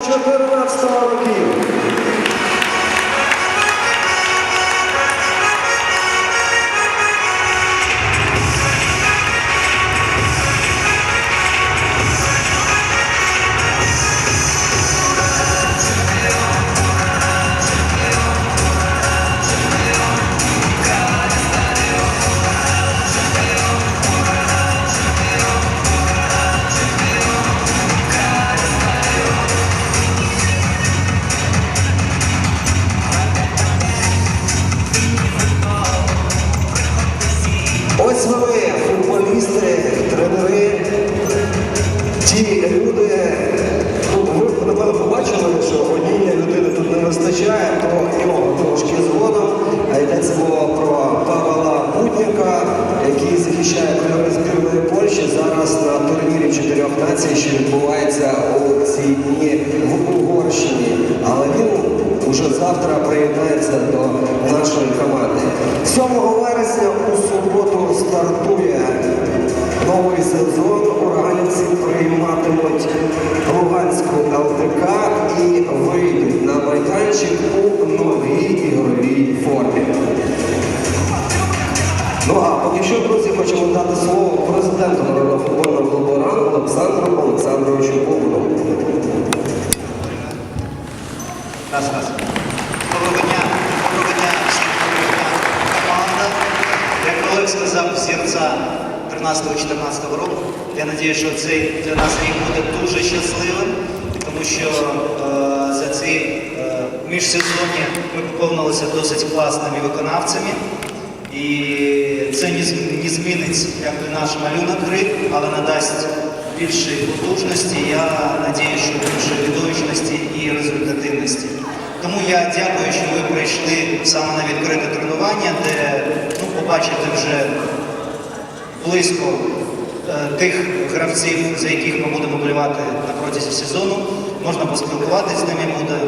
14 років. Ті люди. Ну, ви напевно побачили, що однієї людини тут не вистачає, то його трошки згодом. А йдеться мова про Павла Путніка, який захищає кольори збірної Польщі зараз на турнірі чотирьох націй, що відбувається у ці дні в Угорщині. Але він уже завтра приєднається до нашої команди. 7 вересня у суботу стартує Ну а поки що, друзі, хочемо дати слово президенту Народного футбольного клубу «Ран» Олександру Олександровичу Бобуну. Раз, раз. Доброго дня, доброго дня всім команда. Як Олег сказав, серця 13-14 року. Я сподіваюся, що цей для нас рік буде дуже щасливим, тому що е, за ці е, міжсезоння ми поповнилися досить класними виконавцями. І це не, змінить якби, наш малюнок гри, але надасть більше потужності, я надію, що більше відомічності і результативності. Тому я дякую, що ви прийшли саме на відкрите тренування, де ну, побачите вже близько е, тих гравців, за яких ми будемо болівати на протязі сезону. Можна поспілкуватися з ними буде,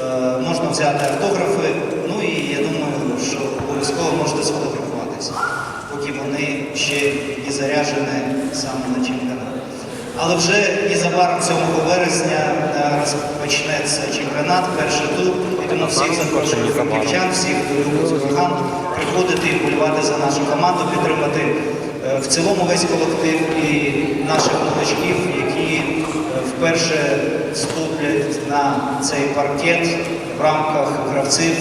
е, можна взяти автографи. Ну і я думаю, що обов'язково можете сфотографуватися, поки вони ще не заряджені саме на чемпіонат. Але вже незабаром 7 вересня е, розпочнеться чемпіонат, перший тур. І тому всіх запрошую франківчан, всіх, хто приходити і болівати за нашу команду, підтримати е, в цілому весь колектив і наших новачків, які е, вперше вступлять на цей паркет в рамках гравців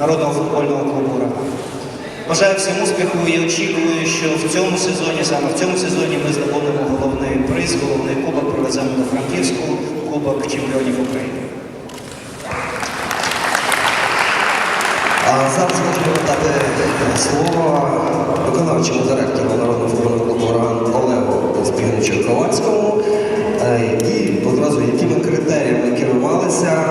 Народного футбольного клубу. Бажаю всім успіху і очікую, що в цьому сезоні, саме в цьому сезоні, ми здобудемо головний приз, головний кубок привеземо до Франківську, Кубок чемпіонів України. А зараз хочемо дати слово виконавчому директору Народного футбольного клубу Олегу Збігничу Ковальському. Е, І одразу якими критеріями керувалися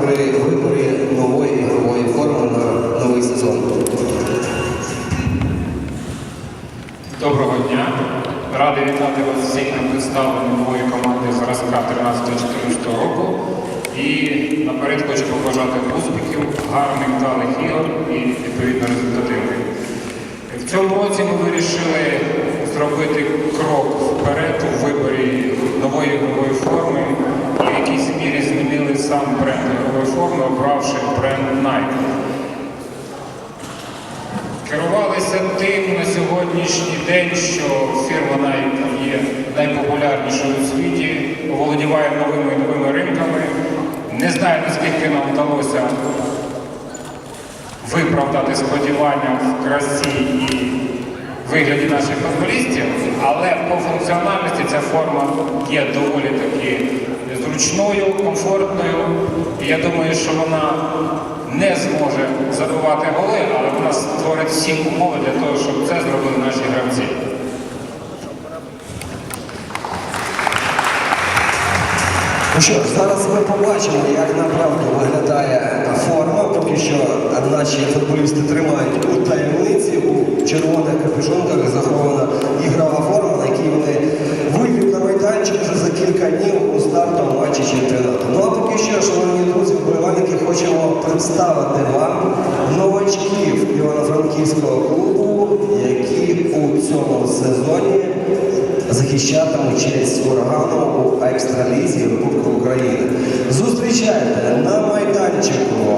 при виборі нової ігрової форми на новий сезон. Доброго дня. Радий вітати вас всіх на представленні нової команди зразка 13-14 року. І наперед хочу побажати успіхів, гарних вдалих ігор і відповідно результативних. В цьому році ми вирішили зробити крок вперед у виборі нової ігрової форми і в якійсь мірі змінили сам бренд ігрової форми, обравши бренд Nike. Керувалися тим сьогоднішній день, що фірма Nike є найпопулярнішою у світі, володіває новими і новими ринками. Не знаю, наскільки нам вдалося виправдати сподівання в красі і вигляді наших футболістів, але по функціональності ця форма є доволі таки зручною, комфортною. Я думаю, що вона не зможе забивати голи, але вона створить всі умови для того, щоб це зробили наші гравці. Ну що зараз ми побачимо, як направду виглядає форма. Поки що наші футболісти тримають у таємниці, у червоних капюшонках захована ігрова форма, на якій вони вийдуть на майданчик вже за кілька днів у стартовому матчі чемпіонату. Ну а поки що, шановні друзі, вболівальники, хочемо представити вам новачків Івано-Франківського клубу, які у цьому сезоні захищатиме честь урагану у екстралізі Кубку України. Зустрічайте на майданчику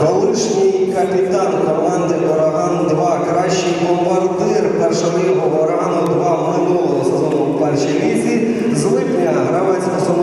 колишній капітан команди Ураган 2, кращий бомбардир першолігового урагану 2 минулого сезону в першій лізі. З липня гравець основної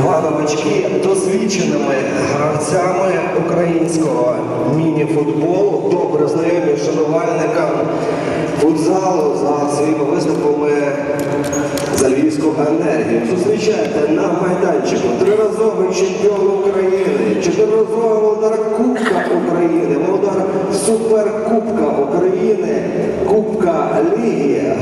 два новачки досвідченими гравцями українського міні-футболу, добре знайомі шанувальникам футзалу за своїми виступами за львівську енергію. Зустрічайте на майданчику триразовий чемпіон України, чотириразовий володар Кубка України, володар Суперкубка України, Кубка Ліги,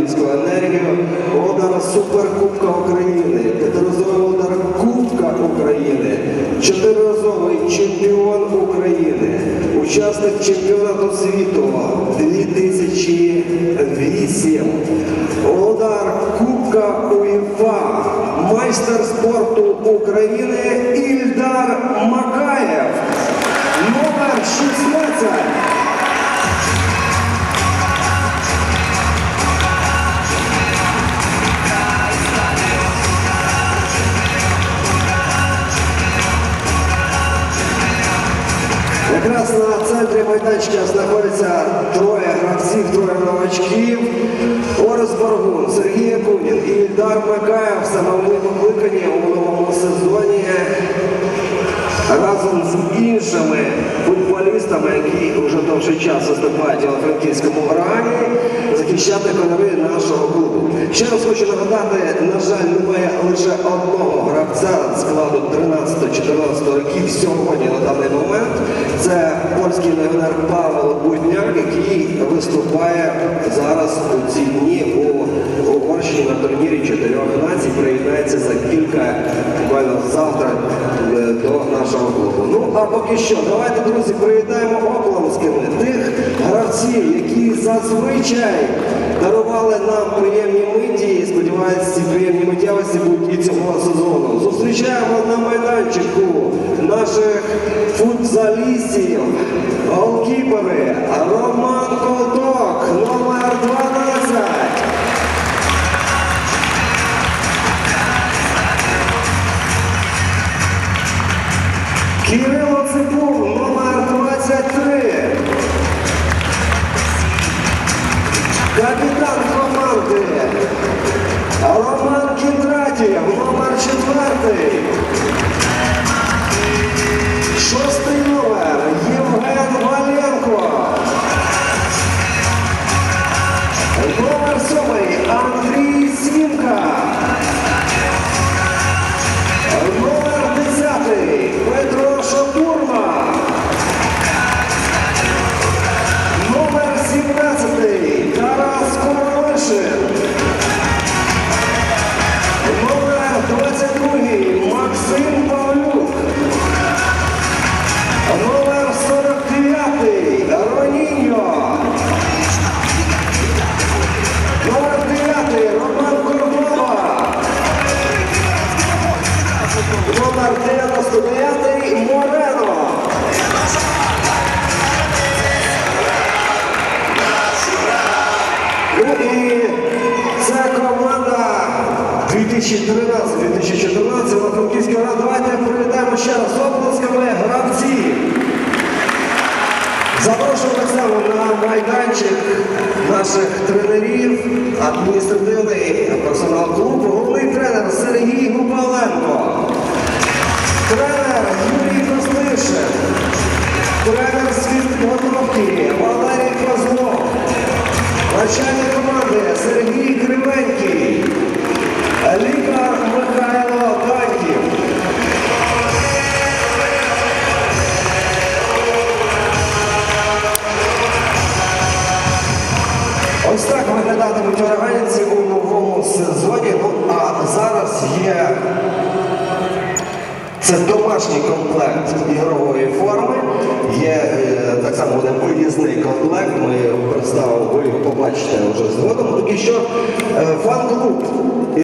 львівську енергію. Володар Суперкубка України, п'ятиразовий володар Кубка України, чотириразовий чемпіон України, учасник чемпіонату світу 2008, володар Кубка УЄФА, майстер спорту України Якраз на центрі майданчика знаходиться троє гравців, троє новачків. Орес Баргун, Сергій Якунін і Ільдар Макаєв саме вони покликані у новому сезоні разом з іншими футболістами, які вже довший час виступають у франківському грані, захищати кольори нашого клубу. Ще раз хочу нагадати, на жаль, немає лише одного гравця складу 13-14 років сьогодні на даний момент. Це польський легіонер Павло Будняк, який виступає зараз у ці дні у Угорщині на турнірі чотирьох націй. Приєднається за кілька, буквально завтра е, до нашого клубу. Ну а поки що, давайте, друзі, привітаємо оплесками тих гравців, які зазвичай дарували нам приємні миті. Сподіваюся, ці приємні миттєвості будуть і цього сезону. Зустрічаємо на майданчику наших футзалістів, голкіпери Роман Кіндратів, номер 4. 2013-2014 на Франківській раді. Давайте привітаємо ще раз оплесками гравців. Запрошую так само на майданчик наших тренерів, адміністративний персонал клубу, головний тренер Сергій Губаленко, тренер Юрій Костишин, Ось так виглядатимуть органіці у новому сезоні. Ну а зараз є це домашній комплект ігрової форми. Є е, так само буде виїзний комплект. Ми представимо, ви побачите вже згодом. Поки що е, фан-клуб